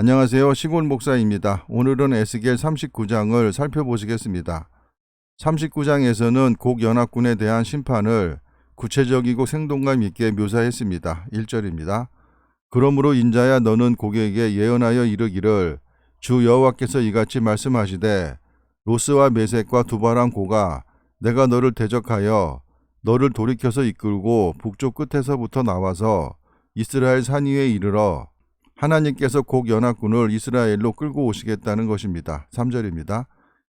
안녕하세요. 시골 목사입니다. 오늘은 에스겔 39장을 살펴보시겠습니다. 39장에서는 곡 연합군에 대한 심판을 구체적이고 생동감 있게 묘사했습니다. 1절입니다. 그러므로 인자야 너는 곡에게 예언하여 이르기를 주 여호와께서 이같이 말씀하시되 로스와 메색과 두바랑 고가 내가 너를 대적하여 너를 돌이켜서 이끌고 북쪽 끝에서부터 나와서 이스라엘 산 위에 이르러 하나님께서 곡 연합군을 이스라엘로 끌고 오시겠다는 것입니다. 3절입니다.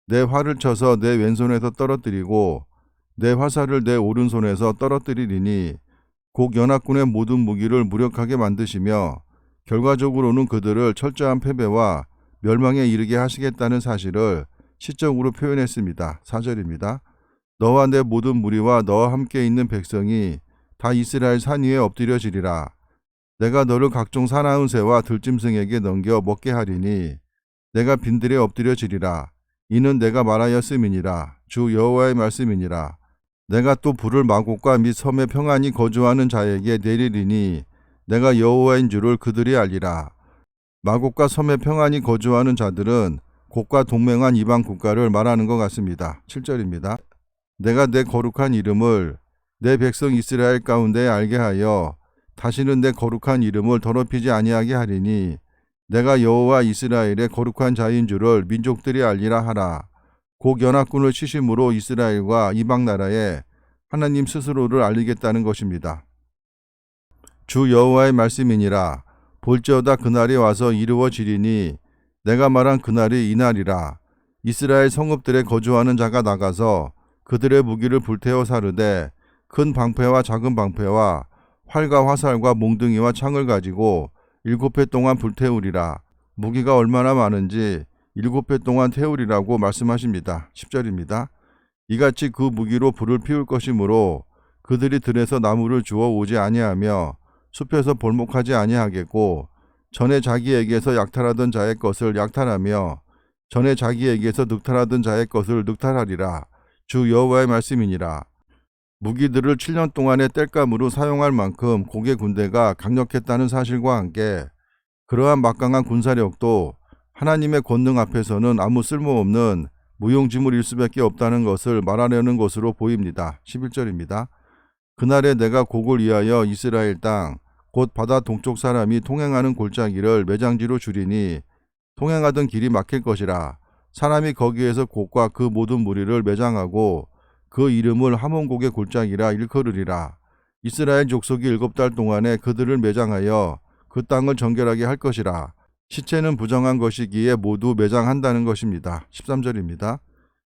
내 활을 쳐서 내 왼손에서 떨어뜨리고 내 화살을 내 오른손에서 떨어뜨리리니 곡 연합군의 모든 무기를 무력하게 만드시며 결과적으로는 그들을 철저한 패배와 멸망에 이르게 하시겠다는 사실을 시적으로 표현했습니다. 4절입니다. 너와 내 모든 무리와 너와 함께 있는 백성이 다 이스라엘 산 위에 엎드려지리라. 내가 너를 각종 사나운 새와 들짐승에게 넘겨 먹게 하리니 내가 빈들에 엎드려지리라. 이는 내가 말하였음이니라. 주 여호와의 말씀이니라. 내가 또 불을 마곡과 및 섬에 평안히 거주하는 자에게 내리리니 내가 여호와인 줄을 그들이 알리라. 마곡과 섬에 평안히 거주하는 자들은 곡과 동맹한 이방 국가를 말하는 것 같습니다. 7절입니다. 내가 내 거룩한 이름을 내 백성 이스라엘 가운데 알게 하여 다시는 내 거룩한 이름을 더럽히지 아니하게 하리니 내가 여호와 이스라엘의 거룩한 자인 줄을 민족들이 알리라 하라. 곡 연합군을 치심으로 이스라엘과 이방 나라에 하나님 스스로를 알리겠다는 것입니다. 주 여호와의 말씀이니라 볼지어다 그날이 와서 이루어지리니 내가 말한 그날이 이날이라 이스라엘 성읍들에 거주하는 자가 나가서 그들의 무기를 불태워 사르되 큰 방패와 작은 방패와 활과 화살과 몽둥이와 창을 가지고 일곱 해 동안 불태우리라. 무기가 얼마나 많은지 일곱 해 동안 태우리라고 말씀하십니다. 10절입니다. 이같이 그 무기로 불을 피울 것이므로 그들이 들에서 나무를 주워 오지 아니하며 숲에서 볼목하지 아니하겠고 전에 자기에게서 약탈하던 자의 것을 약탈하며 전에 자기에게서 늑탈하던 자의 것을 늑탈하리라. 주 여호와의 말씀이니라. 무기들을 7년 동안의 땔감으로 사용할 만큼 고개 군대가 강력했다는 사실과 함께 그러한 막강한 군사력도 하나님의 권능 앞에서는 아무 쓸모없는 무용지물일 수밖에 없다는 것을 말하려는 것으로 보입니다. 11절입니다. 그날에 내가 곡을 위하여 이스라엘 땅, 곧 바다 동쪽 사람이 통행하는 골짜기를 매장지로 줄이니 통행하던 길이 막힐 것이라. 사람이 거기에서 곡과 그 모든 무리를 매장하고 그 이름을 하몬곡의 골짜기라 일컬으리라. 이스라엘 족속이 일곱 달 동안에 그들을 매장하여 그 땅을 정결하게 할 것이라. 시체는 부정한 것이기에 모두 매장한다는 것입니다. 13절입니다.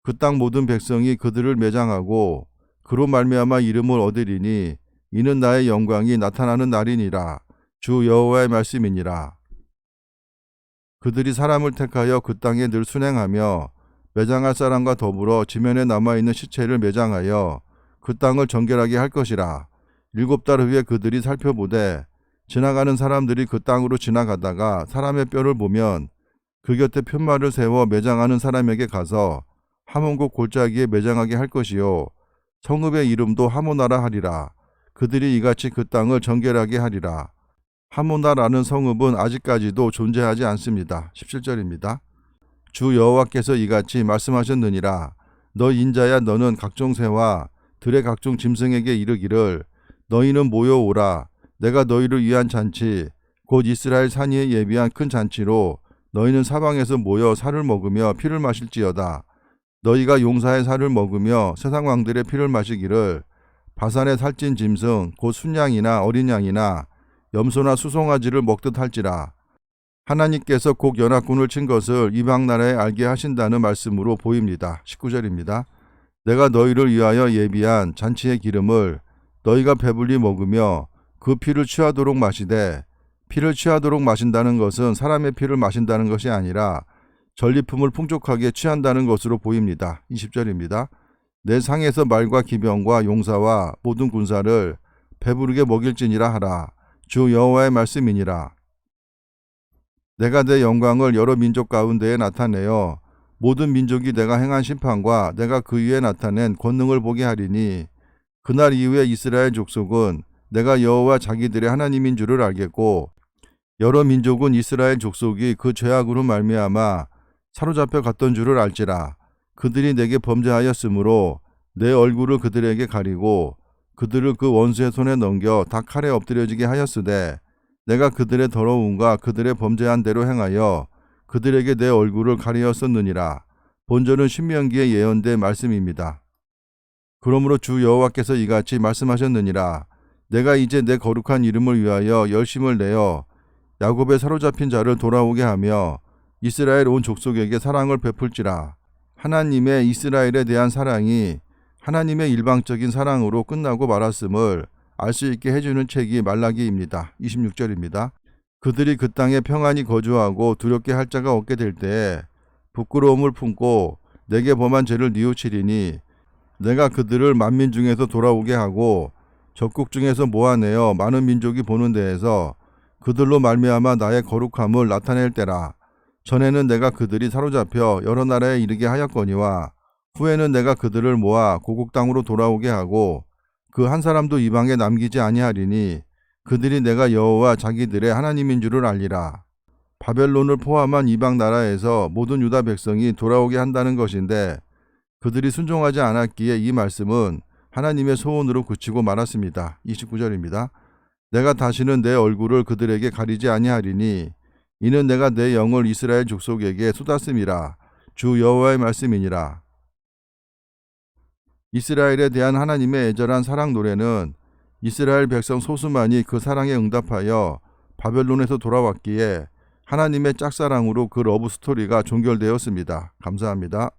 그 땅 모든 백성이 그들을 매장하고 그로 말미암아 이름을 얻으리니 이는 나의 영광이 나타나는 날이니라. 주 여호와의 말씀이니라. 그들이 사람을 택하여 그 땅에 늘 순행하며 매장할 사람과 더불어 지면에 남아있는 시체를 매장하여 그 땅을 정결하게 할 것이라. 일곱 달 후에 그들이 살펴보되 지나가는 사람들이 그 땅으로 지나가다가 사람의 뼈를 보면 그 곁에 편말을 세워 매장하는 사람에게 가서 하몬국 골짜기에 매장하게 할 것이요. 성읍의 이름도 하모나라 하리라. 그들이 이같이 그 땅을 정결하게 하리라. 하모나라는 성읍은 아직까지도 존재하지 않습니다. 17절입니다. 주 여호와께서 이같이 말씀하셨느니라. 너 인자야 너는 각종 새와 들의 각종 짐승에게 이르기를 너희는 모여오라. 내가 너희를 위한 잔치 곧 이스라엘 산위에 예비한 큰 잔치로 너희는 사방에서 모여 살을 먹으며 피를 마실지어다. 너희가 용사의 살을 먹으며 세상 왕들의 피를 마시기를 바산의 살찐 짐승 곧 순양이나 어린 양이나 염소나 수송아지를 먹듯 할지라 하나님께서 곡 연합군을 친 것을 이방 나라에 알게 하신다는 말씀으로 보입니다. 19절입니다. 내가 너희를 위하여 예비한 잔치의 기름을 너희가 배불리 먹으며 그 피를 취하도록 마시되 피를 취하도록 마신다는 것은 사람의 피를 마신다는 것이 아니라 전리품을 풍족하게 취한다는 것으로 보입니다. 20절입니다. 내 상에서 말과 기병과 용사와 모든 군사를 배부르게 먹일지니라 하라. 주 여호와의 말씀이니라. 내가 내 영광을 여러 민족 가운데에 나타내어 모든 민족이 내가 행한 심판과 내가 그 위에 나타낸 권능을 보게 하리니 그날 이후에 이스라엘 족속은 내가 여호와 자기들의 하나님인 줄을 알겠고 여러 민족은 이스라엘 족속이 그 죄악으로 말미암아 사로잡혀 갔던 줄을 알지라. 그들이 내게 범죄하였으므로 내 얼굴을 그들에게 가리고 그들을 그 원수의 손에 넘겨 다 칼에 엎드려지게 하였으되 내가 그들의 더러움과 그들의 범죄한 대로 행하여 그들에게 내 얼굴을 가리었었느니라. 본절은 신명기에 예언된 말씀입니다. 그러므로 주 여호와께서 이같이 말씀하셨느니라. 내가 이제 내 거룩한 이름을 위하여 열심을 내어 야곱의 사로잡힌 자를 돌아오게 하며 이스라엘 온 족속에게 사랑을 베풀지라. 하나님의 이스라엘에 대한 사랑이 하나님의 일방적인 사랑으로 끝나고 말았음을 알 수 있게 해주는 책이 말라기입니다. 26절입니다. 그들이 그 땅에 평안히 거주하고 두렵게 할 자가 없게 될 때에 부끄러움을 품고 내게 범한 죄를 뉘우치리니 내가 그들을 만민 중에서 돌아오게 하고 적국 중에서 모아내어 많은 민족이 보는 데에서 그들로 말미암아 나의 거룩함을 나타낼 때라 전에는 내가 그들이 사로잡혀 여러 나라에 이르게 하였거니와 후에는 내가 그들을 모아 고국 땅으로 돌아오게 하고 그 한 사람도 이방에 남기지 아니하리니 그들이 내가 여호와 자기들의 하나님인 줄을 알리라. 바벨론을 포함한 이방 나라에서 모든 유다 백성이 돌아오게 한다는 것인데 그들이 순종하지 않았기에 이 말씀은 하나님의 소원으로 그치고 말았습니다. 29절입니다. 내가 다시는 내 얼굴을 그들에게 가리지 아니하리니 이는 내가 내 영을 이스라엘 족속에게 쏟았음이라 주 여호와의 말씀이니라. 이스라엘에 대한 하나님의 애절한 사랑 노래는 이스라엘 백성 소수만이 그 사랑에 응답하여 바벨론에서 돌아왔기에 하나님의 짝사랑으로 그 러브 스토리가 종결되었습니다. 감사합니다.